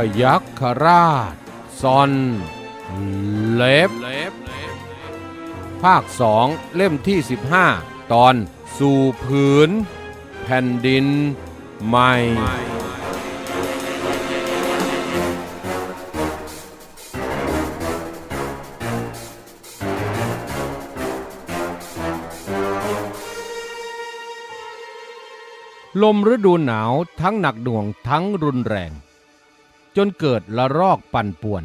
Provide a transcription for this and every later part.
พยัคฆราชซอนเล็บ ภาคสองเล่มที่ 15 ตอนสู่ผืน แผ่นดินใหม่ ลมฤดูหนาวทั้งหนักหน่วงทั้งรุนแรง จนเกิดละรอกปั่นป่วน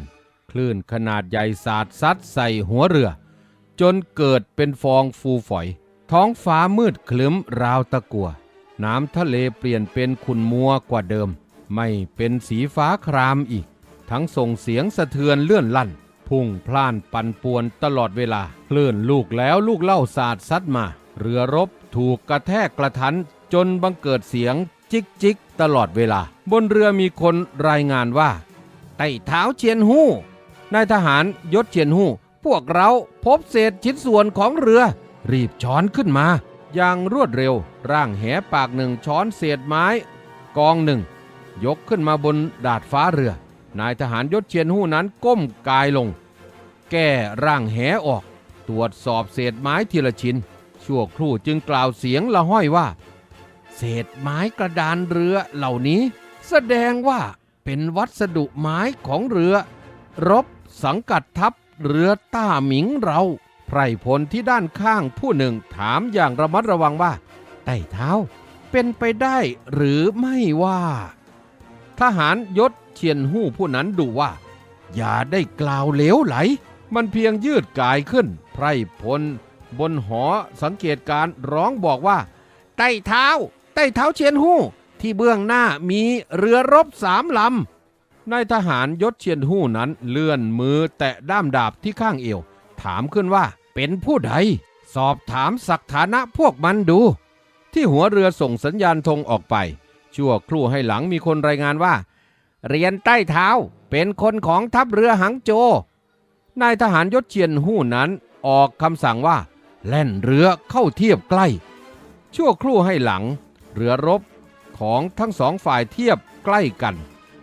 คลื่นขนาดใหญ่สาดซัดใส่หัวเรือ จนเกิดเป็นฟองฟูฝอย ท้องฟ้ามืดคลึ้มราวตะกัว น้ำทะเลเปลี่ยนเป็นขุ่นมัวกว่าเดิม ไม่เป็นสีฟ้าครามอีก ทั้งส่งเสียงสะเทือนเลื่อนลั่น พุ่งพล่านปั่นป่วนตลอดเวลา คลื่นลูกแล้วลูกเล่าสาดซัดมา เรือรบถูกกระแทกกระทันจนบังเกิดเสียง จิกจิกตลอดเวลา บนเรือมีคนรายงานว่าไต่เท้าเชียนหู้นายทหารยศเชียนหู้ พวกเราพบเศษชิ้นส่วนของเรือ รีบช้อนขึ้นมา อย่างรวดเร็ว ร่างแหปากหนึ่งช้อนเศษไม้ กองหนึ่ง ยกขึ้นมาบนดาดฟ้าเรือ นายทหารยศเชียนหู้นั้นก้มกายลง แก้ร่างแหออก ตรวจสอบเศษไม้ทีละชิ้นชั่วครู่จึงกล่าวเสียงละห้อยว่า ศษไม้กระดานเรือเหล่านี้ แสดงว่าเป็นวัสดุไม้ของเรือ รบสังกัดทัพเรือต้าหมิงเราไพรพลที่ด้านข้างผู้หนึ่งถามอย่างระมัดระวังว่าไต่เท้า เป็นไปได้หรือไม่ว่า ทหารยศเชียนหู้ผู้นั้นดูว่า อย่าได้กล่าวเหลวไหล มันเพียงยืดกายขึ้น ไพรพลบนหอสังเกตการร้องบอกว่าใต้เท้า ใต้เท้าเชียนหู้ที่เบื้องหน้ามีเรือรบสามลำนายทหารยศเชียนหู้นั้นเลื่อนมือแตะด้ามดาบที่ข้างเอว ถามขึ้นว่าเป็นผู้ใด สอบถามศักฐานะพวกมันดู ที่หัวเรือส่งสัญญาณธงออกไป ชั่วครู่ให้หลังมีคนรายงานว่า เรียนใต้เท้าเป็นคนของทัพเรือหังโจ นายทหารยศเชียนหู้นั้นออกคำสั่งว่า แล่นเรือเข้าเทียบใกล้ ชั่วครู่ให้หลัง เรือรบของทั้งสองฝ่ายเทียบใกล้กัน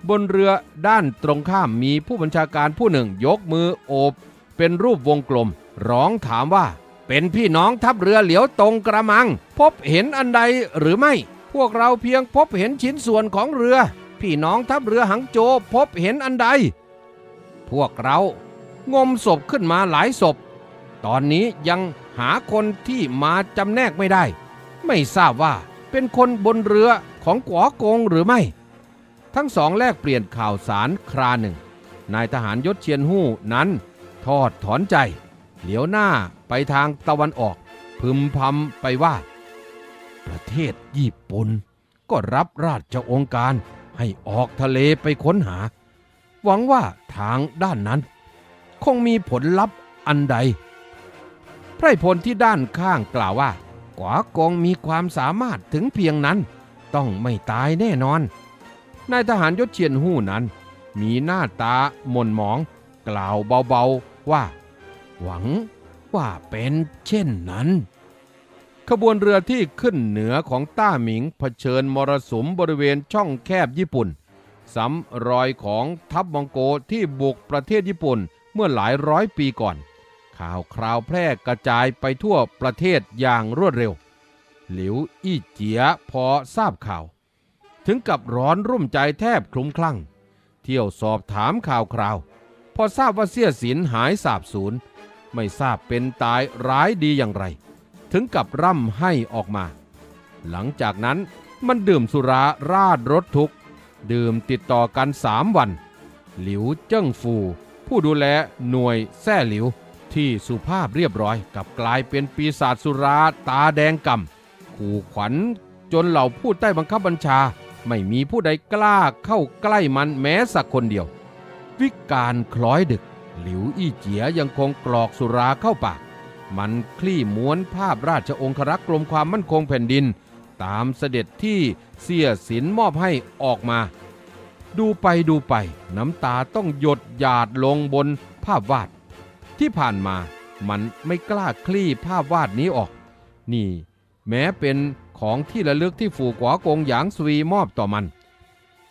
บนเรือด้านตรงข้ามมีผู้บัญชาการผู้หนึ่งยกมือโอบ เป็นรูปวงกลม ร้องถามว่า เป็นพี่น้องทัพเรือเหลียวตรงกระมัง พบเห็นอันใดหรือไม่ พวกเราเพียงพบเห็นชิ้นส่วนของเรือ พี่น้องทัพเรือหังโจพบเห็นอันใด พวกเรางมศพขึ้นมาหลายศพ ตอนนี้ยังหาคนที่มาจำแนกไม่ได้ ไม่ทราบว่า เป็นคนบนเรือของกัวกงหรือไม่ ทั้งสองแลกเปลี่ยนข่าวสารคราหนึ่ง นายทหารยศเชียนหู้นั้น ทอดถอนใจ เหลียวหน้าไปทางตะวันออก พึมพำไปว่า ประเทศญี่ปุ่นก็รับราชองค์การให้ออกทะเลไปค้นหา หวังว่าทางด้านนั้น คงมีผลลัพธ์อันใด ไพรพลที่ด้านข้างกล่าวว่า กวากงมีความสามารถถึงเพียงนั้น ต้องไม่ตายแน่นอน นายทหารยศเชียนหู้นั้น มีหน้าตาหม่นหมอง กล่าวเบาๆว่า หวังว่าเป็นเช่นนั้น ขบวนเรือที่ขึ้นเหนือของต้าหมิงเผชิญมรสุมบริเวณช่องแคบญี่ปุ่นซ้ำรอยของทัพมองโกที่บุกประเทศญี่ปุ่นเมื่อหลายร้อยปีก่อน ข่าวคราวแพร่กระจายไปทั่วประเทศอย่างรวดเร็ว หลิวอี้เจียพอทราบข่าว ถึงกับร้อนรุ่มใจแทบคลุ้มคลั่ง เที่ยวสอบถามข่าวคราว พอทราบว่าเสี้ยสินหายสาบสูญไม่ทราบเป็นตายร้ายดีอย่างไร ถึงกับร่ำให้ออกมา หลังจากนั้นมันดื่มสุราราดรถทุก ดื่มติดต่อกันสามวัน หลิวเจิ้งฟู ผู้ดูแลหน่วยแซ่หลิว ที่สุภาพเรียบร้อยกับกลายเป็นปีศาจสุราตาแดงกำขู่ขวัญจนเหล่าผู้ใต้บังคับบัญชา ไม่มีผู้ใดกล้าเข้าใกล้มันแม้สักคนเดียว วิการคล้อยดึก หลิวอี้เจียยังคงกรอกสุราเข้าปาก มันคลี่ม้วนภาพราชองครักษ์กรมความมั่นคงแผ่นดิน ตามเสด็จที่เสียสินมอบให้ออกมา ดูไปดูไป น้ำตาต้องหยดหยาดลงบนภาพวาด ที่ผ่านมามันไม่กล้าคลี่ภาพวาดนี้ออก นี่ แม้เป็นของที่ระลึกที่ฝูกวากงหยางสวีมอบต่อมัน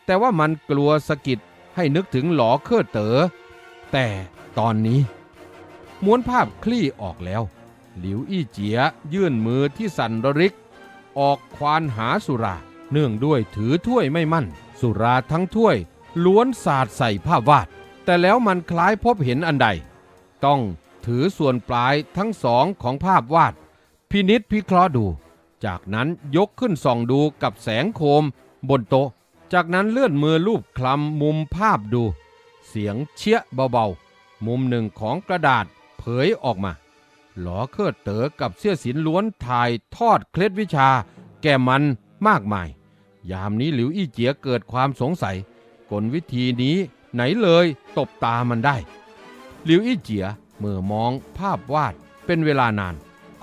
แต่ว่ามันกลัวสะกิดให้นึกถึงหลอเคอร์เตอ๋อแต่ตอนนี้ ม้วนภาพคลี่ออกแล้ว หลิวอี้เจียยื่นมือที่สั่นระริก ออกควานหาสุรา เนื่องด้วยถือถ้วยไม่มั่น สุราทั้งถ้วย ล้วนสาดใส่ภาพวาด แต่แล้วมันคล้ายพบเห็นอันใด ต้องถือส่วนปลายทั้งสองของภาพวาด พินิษพิเคราะห์ดู จากนั้นยกขึ้นส่องดูกับแสงโคมบนโต๊ะ จากนั้นเลื่อนมือลูบคลำมุมภาพดู เสียงเชี่ยเบาๆ มุมหนึ่งของกระดาษเผยออกมา หลอเครือเต๋อกับเสื้อสินล้วนถ่ายทอดเคล็ดวิชา แก่มันมากมาย ยามนี้หลิวอี้เจียเกิดความสงสัย กลวิธีนี้ไหนเลยตบตามันได้ หลิวอี้เจียเมื่อมองภาพวาดเป็นเวลานาน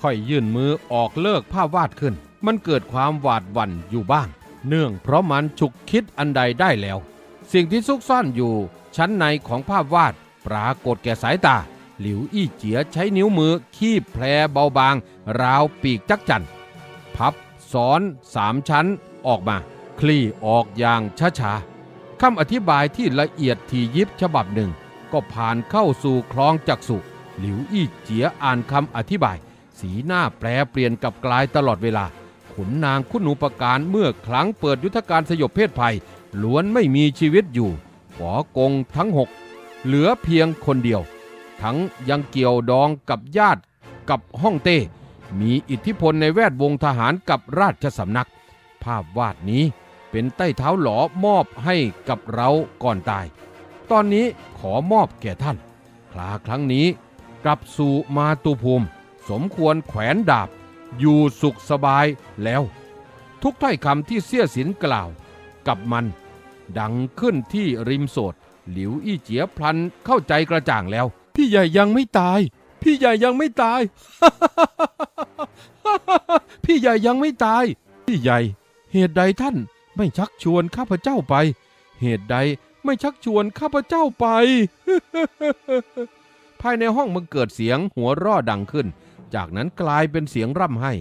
ค่อยยื่นมือออกเลิกภาพวาดขึ้น มันเกิดความหวาดหวั่นอยู่บ้าง เนื่องเพราะมันฉุกคิดอันใดได้แล้ว สิ่งที่ซุกซ่อนอยู่ชั้นในของภาพวาดปรากฏแก่สายตา หลิวอี้เจียใช้นิ้วมือคีบแผลเบาบาง ราวปีกจักจั่นพับซ้อนสามชั้นออกมา คลี่ออกอย่างช้าๆคำอธิบายที่ละเอียดถี่ยิบฉบับหนึ่ง ก็ผ่านเข้าสู่คลองจักสุหลิวอี้เจียอ่านคำอธิบาย สีหน้าแปรเปลี่ยนกับกลายตลอดเวลา ขุนนางคุณูปการเมื่อครั้งเปิดยุทธการสยบเพศภัย ล้วนไม่มีชีวิตอยู่หอกงทั้งหกเหลือเพียงคนเดียว ทั้งยังเกี่ยวดองกับญาติกับฮ่องเต้ มีอิทธิพลในแวดวงทหารกับราชสำนัก ภาพวาดนี้เป็นใต้เท้าหลอมอบให้กับเราก่อนตาย ตอนนี้ขอมอบแก่ท่าน คลาครั้งนี้กลับสู่มาตุภูมิ สมควรแขวนดาบ อยู่สุขสบายแล้ว ทุกถ้อยคำที่เสี้ยสินกล่าวกับมัน ดังขึ้นที่ริมโสดหลิวอี้เจียพลันเข้าใจกระจ่างแล้ว พี่ใหญ่ยังไม่ตาย พี่ใหญ่ยังไม่ตาย พี่ใหญ่ยังไม่ตาย พี่ใหญ่ เหตุใดท่านไม่ชักชวนข้าพเจ้าไป เหตุใด ไม่ชักชวนข้าพเจ้าไป ภายในห้องมันเกิดเสียงหัวร่อดังขึ้น จากนั้นกลายเป็นเสียงร่ำไห้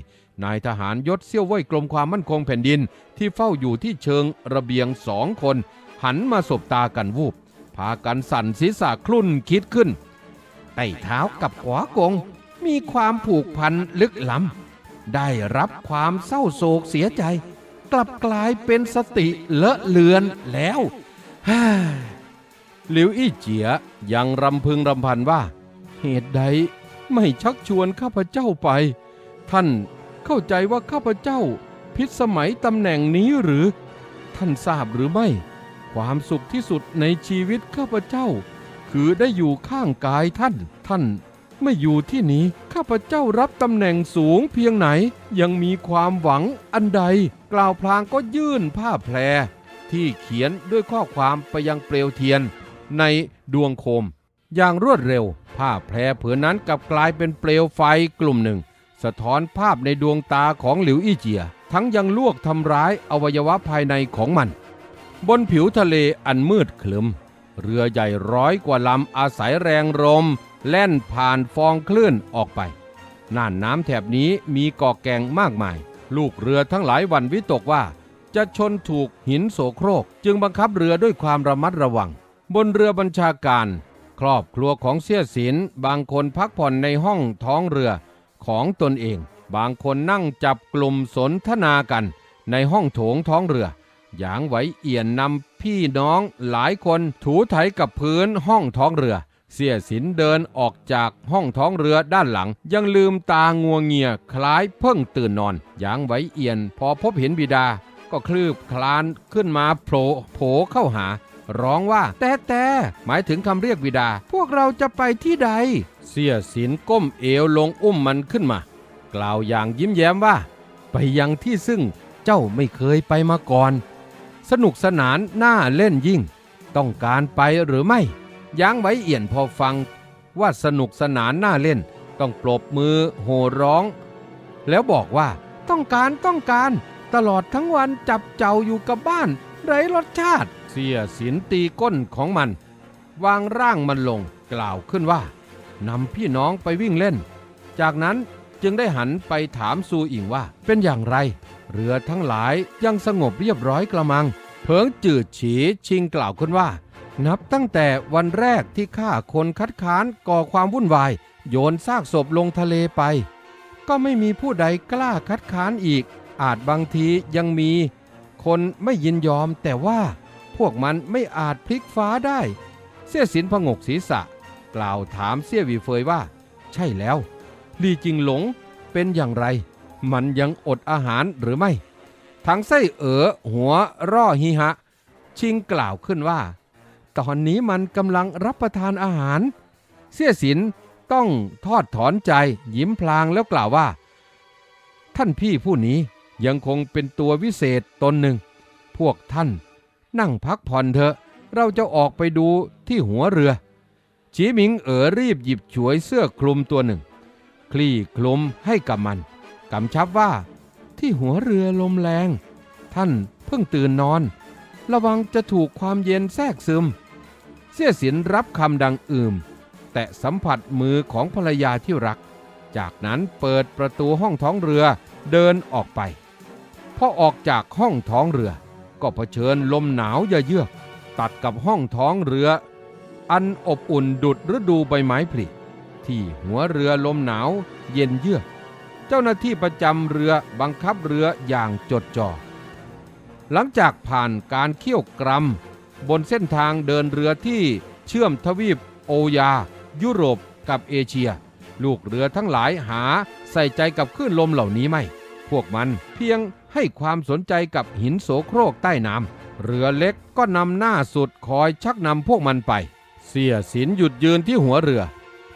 นายทหารยศเซี่ยวเว่ยกรมความมั่นคงแผ่นดิน ที่เฝ้าอยู่ที่เชิงระเบียงสองคน หันมาสบตากันวูบ พากันสั่นศีรษะคลุ่นคิดขึ้นไต่เท้ากับขวากง มีความผูกพันลึกล้ำได้รับความเศร้าโศกเสียใจ กลับกลายเป็นสติเลอะเลือนแล้ว หลิวอี้เจียยังรำพึงรำพันว่า เหตุใดไม่ชักชวนข้าพเจ้าไป ท่านเข้าใจว่าข้าพเจ้า พิษสมัยตำแหน่งนี้หรือ ท่านทราบหรือไม่ ความสุขที่สุดในชีวิตข้าพเจ้า คือได้อยู่ข้างกายท่าน ท่านไม่อยู่ที่นี้ข้าพเจ้ารับตำแหน่งสูงเพียงไหน ยังมีความหวังอันใด กล่าวพลางก็ยื่นผ้าแพร ที่เขียนด้วยข้อความไปยังเปลวเทียนในดวงโคม อย่างรวดเร็ว ผ้าแพรผืนนั้นกลับกลายเป็นเปลวไฟกลุ่มหนึ่ง สะท้อนภาพในดวงตาของหลิวอี้เจีย ทั้งยังลวกทำร้ายอวัยวะภายในของมัน บนผิวทะเลอันมืดคลึม เรือใหญ่ร้อยกว่าลำอาศัยแรงลมแล่นผ่านฟองคลื่นออกไป น่านน้ำแถบนี้มีเกาะแกงมากมาย ลูกเรือทั้งหลายวันวิตกว่า จะชนถูกหินโสโครก จึงบังคับเรือด้วยความระมัดระวัง บนเรือบัญชาการ ครอบครัวของเสี่ยสินบางคนพักผ่อนในห้องท้องเรือของตนเอง บางคนนั่งจับกลุ่มสนทนากัน ในห้องโถงท้องเรือหยางไหวเอี่ยนนำพี่น้องหลายคนถูไถกับพื้นห้องท้องเรือ เสียสินเดินออกจากห้องท้องเรือด้านหลัง ยังลืมตางัวเงียคล้ายเพิ่งตื่นนอนหยางไหวเอี่ยนพอพบเห็นบิดา ก็คลืบคลานขึ้นมาโผล่โผเข้าหา ร้องว่า แต่แต่หมายถึงคำเรียกบิดา พวกเราจะไปที่ใด เสียสินก้มเอวลงอุ้มมันขึ้นมา กล่าวอย่างยิ้มแย้มว่า ไปยังที่ซึ่งเจ้าไม่เคยไปมาก่อน สนุกสนานน่าเล่นยิ่ง ต้องการไปหรือไม่ย้างไว้เอี่ยนพอฟังว่าสนุกสนานน่าเล่น ต้องปรบมือโห่ร้อง แล้วบอกว่าต้องการต้องการ ตลอดทั้งวันจับเจ้าอยู่กับบ้าน ไร้รสชาติ เสียสินตีก้นของมัน วางร่างมันลงกล่าวขึ้นว่านำพี่น้องไปวิ่งเล่น จากนั้นจึงได้หันไปถามซูอิงว่าเป็นอย่างไร เรือทั้งหลายยังสงบเรียบร้อยกระมัง เพิงจืดฉีชิงกล่าวขึ้นว่า นับตั้งแต่วันแรกที่ข้าคนคัดค้านก่อความวุ่นวาย โยนซากศพลงทะเลไป ก็ไม่มีผู้ใดกล้าคัดค้านอีก อาจบางทียังมีคนไม่ยินยอม แต่ว่าพวกมันไม่อาจพลิกฟ้าได้ เสี่ยสินพงกศีรษะ กล่าวถามเสี่ยวีเฟยว่า ใช่แล้ว ลีจิงหลงเป็นอย่างไร มันยังอดอาหารหรือไม่ทั้งไส้เอ๋อหัวร่อหิหะชิงกล่าวขึ้นว่า ตอนนี้มันกำลังรับประทานอาหาร เสี่ยสินต้องทอดถอนใจยิ้มพลางแล้วกล่าวว่า ท่านพี่ผู้นี้ ยังคงเป็นตัววิเศษตนหนึ่ง พวกท่าน นั่งพักผ่อนเถอะ เราจะออกไปดูที่หัวเรือ จีหมิงเอ๋อรีบหยิบฉวยเสื้อคลุมตัวหนึ่ง คลี่คลุมให้กับมันกำชับว่า ที่หัวเรือลมแรง ท่านเพิ่งตื่นนอน ระวังจะถูกความเย็นแทรกซึม เสี่ยสินรับคำดังอืมแตะสัมผัสมือของภรรยาที่รัก จากนั้นเปิดประตูห้องท้องเรือเดินออกไป อออกจากห้องท้องเรือ ก็เผชิญลมหนาวเยือก ตัดกับห้องท้องเรือ อันอบอุ่นดุดฤดูใบไม้ผลิที่หัวเรือลมหนาวเย็นเยือก เจ้าหน้าที่ประจำเรือบังคับเรืออย่างจดจ่อ หลังจากผ่านการเคี่ยวกรำบนเส้นทางเดินเรือที่เชื่อมทวีปโอยา ยุโรปกับเอเชีย ลูกเรือทั้งหลายหาใส่ใจกับคลื่นลมเหล่านี้ไม่ พวกมันเพียง ให้ความสนใจกับหินโสโครกใต้น้ำเรือเล็กก็นำหน้าสุดคอยชักนำพวกมันไป เสียสินหยุดยืนที่หัวเรือ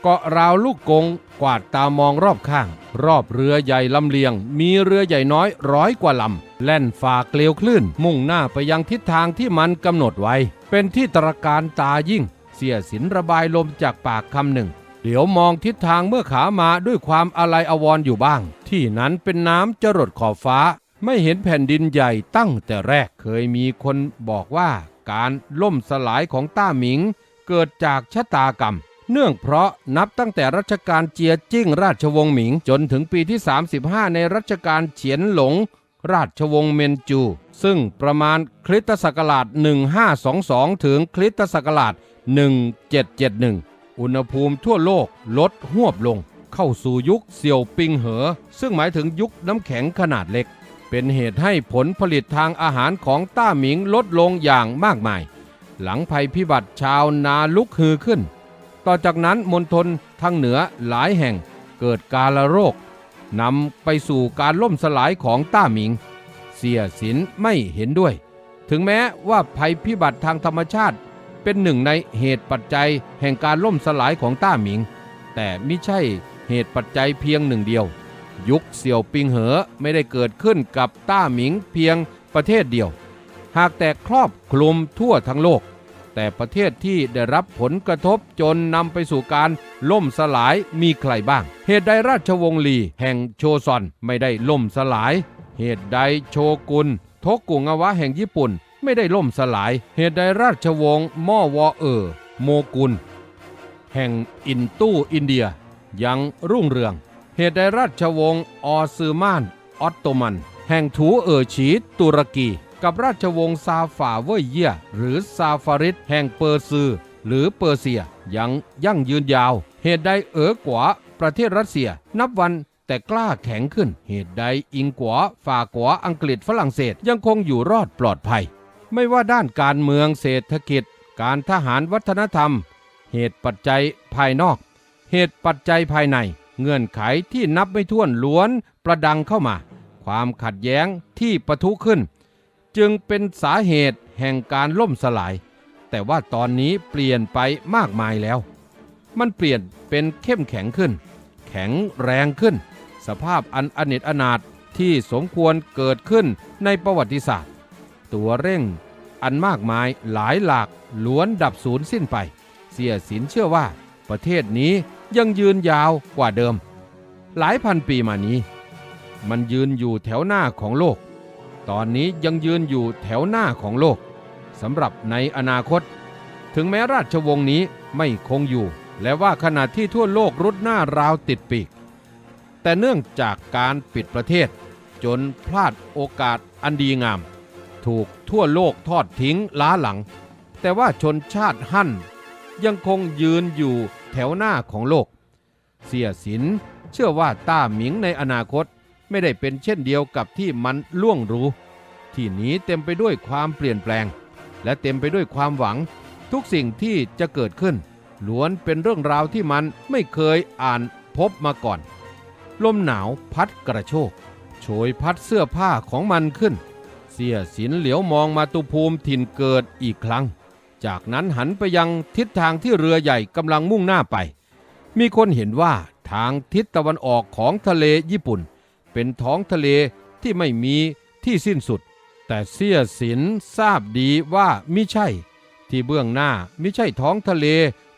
เกาะราวลูกกงกวาดตามองรอบข้าง รอบเรือใหญ่ลำเลียง มีเรือใหญ่น้อยร้อยกว่าลำ แล่นฝ่าเกลียวคลื่น มุ่งหน้าไปยังทิศทางที่มันกำหนดไว้ เป็นที่ตระการตายิ่ง เสียสินระบายลมจากปากคำหนึ่งเดี๋ยวมองทิศทางเมื่อขามาด้วยความอะไรอาวรอยู่บ้าง ที่นั้นเป็นน้ำจรดขอบฟ้า ไม่เห็นแผ่นดินใหญ่ตั้งแต่แรกเคยมีคนบอกว่าการล่มสลายของต้าหมิง เกิดจากชะตากรรม เนื่องเพราะนับตั้งแต่รัชกาลเจียจิ้งราชวงศ์หมิง จนถึงปีที่ 35 ในรัชกาลเฉียนหลง ราชวงศ์เมนจู ซึ่งประมาณคริสตศักราช 1522 ถึงคริสตศักราช 1771 อุณหภูมิทั่วโลกลดหวบลง เข้าสู่ยุคเสี่ยวปิงเหอ ซึ่งหมายถึงยุคน้ำแข็งขนาดเล็ก เป็นเหตุให้ผลผลิตทางอาหารของต้าหมิงลดลงอย่างมากมาย หลังภัยพิบัติชาวนาลุกฮือขึ้น ต่อจากนั้นมณฑลทางเหนือหลายแห่งเกิดกาลโรคนำไปสู่การล่มสลายของต้าหมิง เสียสินไม่เห็นด้วย ถึงแม้ว่าภัยพิบัติทางธรรมชาติ เป็นหนึ่งในเหตุปัจจัยแห่งการล่มสลายของต้าหมิง แต่ไม่ใช่เหตุปัจจัยเพียงหนึ่งเดียว ยุคเสี่ยวปิงเหอไม่ได้เกิดขึ้นกับต้าหมิงเพียงประเทศเดียว หากแต่ครอบคลุมทั่วทั้งโลก แต่ประเทศที่ได้รับผลกระทบจนนำไปสู่การล่มสลายมีใครบ้าง เหตุใดราชวงศ์หลีแห่งโชซอนไม่ได้ล่มสลาย เหตุใดโชกุนโทกุงาวะแห่งญี่ปุ่นไม่ได้ล่มสลาย เหตุใดราชวงศ์ม่อวอเออโมกุล แห่งอินตู้อินเดียยังรุ่งเรือง เหตุใดราชวงศ์ออซือมาน ออตโตมัน แห่งถูเออฉีตุรกี กับราชวงศ์ซาฟาเวยเยีย หรือซาฟาริดแห่งเปอร์ซือ หรือเปอร์เซียยังยั่งยืนยาว เหตุใดเอ๋อกว่าประเทศรัสเซีย นับวันแต่กล้าแข็งขึ้น เหตุใดอิงกว่าฝ่ากว่าอังกฤษฝรั่งเศสยังคงอยู่รอดปลอดภัย ไม่ว่าด้านการเมืองเศรษฐกิจ การทหารวัฒนธรรม เหตุปัจจัยภายนอก เหตุปัจจัยภายใน เงื่อนไขที่นับไม่ถ้วนล้วนประดังเข้ามา ความขัดแย้งที่ปะทุขึ้น จึงเป็นสาเหตุแห่งการล่มสลาย แต่ว่าตอนนี้เปลี่ยนไปมากมายแล้ว มันเปลี่ยนเป็นเข้มแข็งขึ้น แข็งแรงขึ้น สภาพอันอเนจอนาถที่สมควรเกิดขึ้นในประวัติศาสตร์ ตัวเร่งอันมากมายหลายหลากล้วนดับสูญสิ้นไป เสียสินเชื่อว่าประเทศนี้ ยังยืนยาวกว่าเดิม หลายพันปีมานี้ มันยืนอยู่แถวหน้าของโลก ตอนนี้ยังยืนอยู่แถวหน้าของโลกสำหรับในอนาคต ถึงแม้ราชวงศ์นี้ไม่คงอยู่ และว่าขณะที่ทั่วโลกรุดหน้าราวติดปีก แต่เนื่องจากการปิดประเทศ จนพลาดโอกาสอันดีงาม ถูกทั่วโลกทอดทิ้งล้าหลัง แต่ว่าชนชาติฮั่นยังคงยืนอยู่ แถวหน้าของโลก เสียสินเชื่อว่าต้าหมิงในอนาคตไม่ได้เป็นเช่นเดียวกับที่มันล่วงรู้ ที่นี้เต็มไปด้วยความเปลี่ยนแปลง และเต็มไปด้วยความหวัง ทุกสิ่งที่จะเกิดขึ้น ล้วนเป็นเรื่องราวที่มันไม่เคยอ่านพบมาก่อน ลมหนาวพัดกระโชกโชยพัดเสื้อผ้าของมันขึ้น เสียสินเหลียวมองมาตุภูมิถิ่นเกิดอีกครั้ง จากนั้นหันไปยังทิศทางที่เรือใหญ่กำลังมุ่งหน้าไป มีคนเห็นว่าทางทิศตะวันออกของทะเลญี่ปุ่น เป็นท้องทะเลที่ไม่มีที่สิ้นสุด แต่เสียสินทราบดีว่ามิใช่ ที่เบื้องหน้ามิใช่ท้องทะเล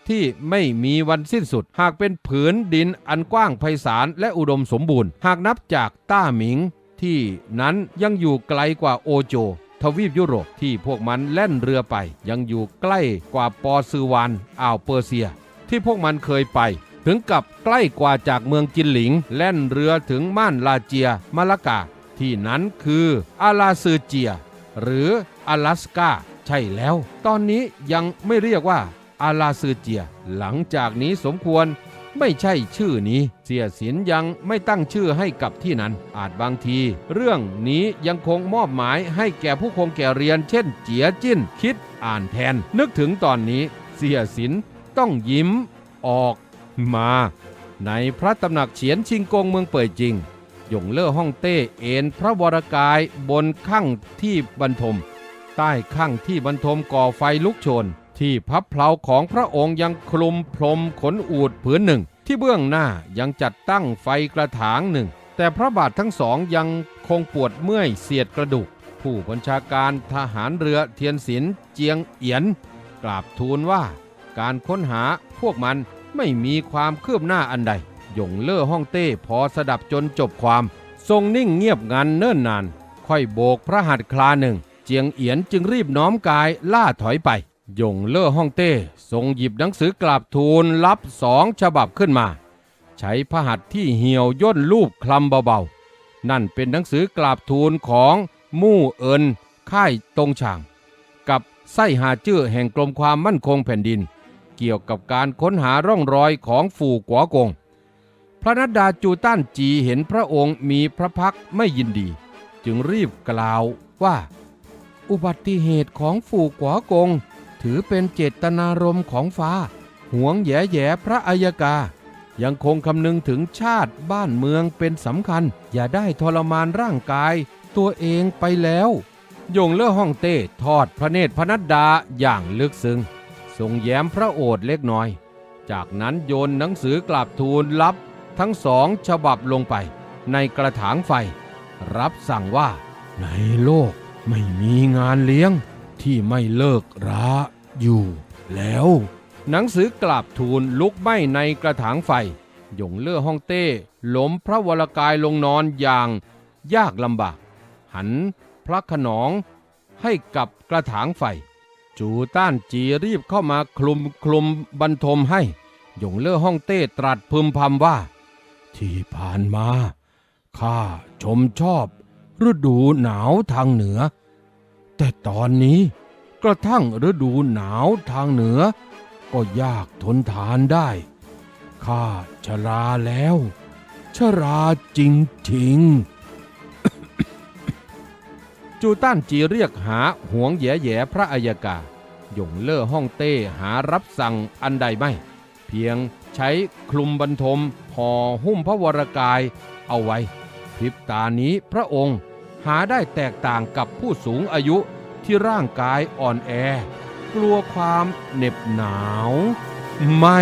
ที่ไม่มีวันสิ้นสุด หากเป็นผืนดินอันกว้างไพศาลและอุดมสมบูรณ์ หากนับจากต้าหมิงที่นั้นยังอยู่ไกลกว่าโอโจ ทวีปยุโรปที่พวกมันแล่นเรือไป ยังอยู่ใกล้กว่าปอซือวานอ่าวเปอร์เซีย ที่พวกมันเคยไป ถึงกับใกล้กว่าจากเมืองจินหลิง แล่นเรือถึงม่านลาเจียมาลากา ที่นั้นคืออาลาซือเจีย หรือ阿拉สกาใช่แล้ว ตอนนี้ยังไม่เรียกว่าอาลาซือเจีย หลังจากนี้สมควร ไม่ใช่ชื่อนี้ เสียสินยังไม่ตั้งชื่อให้กับที่นั้น อาจบางที เรื่องนี้ยังคงมอบหมายให้แก่ผู้คงแก่เรียน เช่น เจียจิ้น คิดอ่านแทน นึกถึงตอนนี้ เสียสินต้องยิ้มออกมา ในพระตำหนักเฉียนชิงกงเมืองเป่ยจริงหยงเล่อฮ่องเต้เอ็นพระวรกายบนข้างที่บรรทม ใต้ข้างที่บรรทมก่อไฟลุกโชน ที่พับเพลาของพระองค์ยังคลุมพรมขนอูดผืนหนึ่ง ที่เบื้องหน้ายังจัดตั้งไฟกระถางหนึ่ง แต่พระบาททั้งสองยังคงปวดเมื่อยเสียดกระดูก ผู้บัญชาการทหารเรือเทียนศิลเจียงเอียน กราบทูลว่าการค้นหาพวกมันไม่มีความคืบหน้าอันใดหยงเล่อฮ่องเต้พอสดับจนจบความ ทรงนิ่งเงียบงันเนิ่นนาน ค่อยโบกพระหัตถ์คลาหนึ่ง เจียงเอียนจึงรีบน้อมกายล่าถอยไป ยงเล่อฮ่องเต้ทรงหยิบหนังสือกราบทูลรับสองฉบับขึ้นมา ใช้พระหัตถ์ที่เหี่ยวย่นรูปคลำเบาๆ นั่นเป็นหนังสือกราบทูลของมู่เอินค่ายตงฉาง กับไส้หาจื้อแห่งกรมความมั่นคงแผ่นดิน เกี่ยวกับการค้นหาร่องรอยของฝูกัวกง พระนัดดาจูต้านจีเห็นพระองค์มีพระพักไม่ยินดี จึงรีบกล่าวว่า อุบัติเหตุของฝูกัวกง ถือเป็นเจตนารมณ์ของฟ้า หวงแย่แย่พระอัยกา ยังคงคำนึงถึงชาติบ้านเมืองเป็นสำคัญ อย่าได้ทรมานร่างกาย ตัวเองไปแล้ว ยงเล่อฮ่องเต้ทอดพระเนตรพระนัดดาอย่างลึกซึ้งทรงแย้มพระโอษฐ์เล็กน้อย จากนั้นโยนหนังสือกราบทูลรับทั้งสองฉบับลงไป ในกระถางไฟ รับสั่งว่า ในโลกไม่มีงานเลี้ยง ที่ไม่เลิกราอยู่แล้ว หนังสือกราบทูลลุกไหม้ในกระถางไฟ หยงเล่อฮ่องเต้ล้มพระวรกายลงนอนอย่างยากลำบาก หันพระขนองให้กับกระถางไฟ จูต้านจีรีบเข้ามาคลุมคลุมบรรทมให้ หยงเล่อฮ่องเต้ตรัสพึมพำว่า ที่ผ่านมาข้าชมชอบฤดูหนาวทางเหนือ แต่ตอนนี้กระทั่งฤดูหนาวทางเหนือ ก็ยากทนทานได้ ข้าชราแล้ว ชราจริงๆจูต้านจีเรียกหาหวงแย่แย่พระอัยกาหยงเล่อฮ่องเต้หารับสั่งอันใดไม่ เพียงใช้คลุมบรรทมห่อหุ้มพระวรกายเอาไว้พริบตานี้พระองค์ หาได้แตกต่างกับผู้สูงอายุที่ร่างกายอ่อนแอ กลัวความเหน็บหนาว ไม่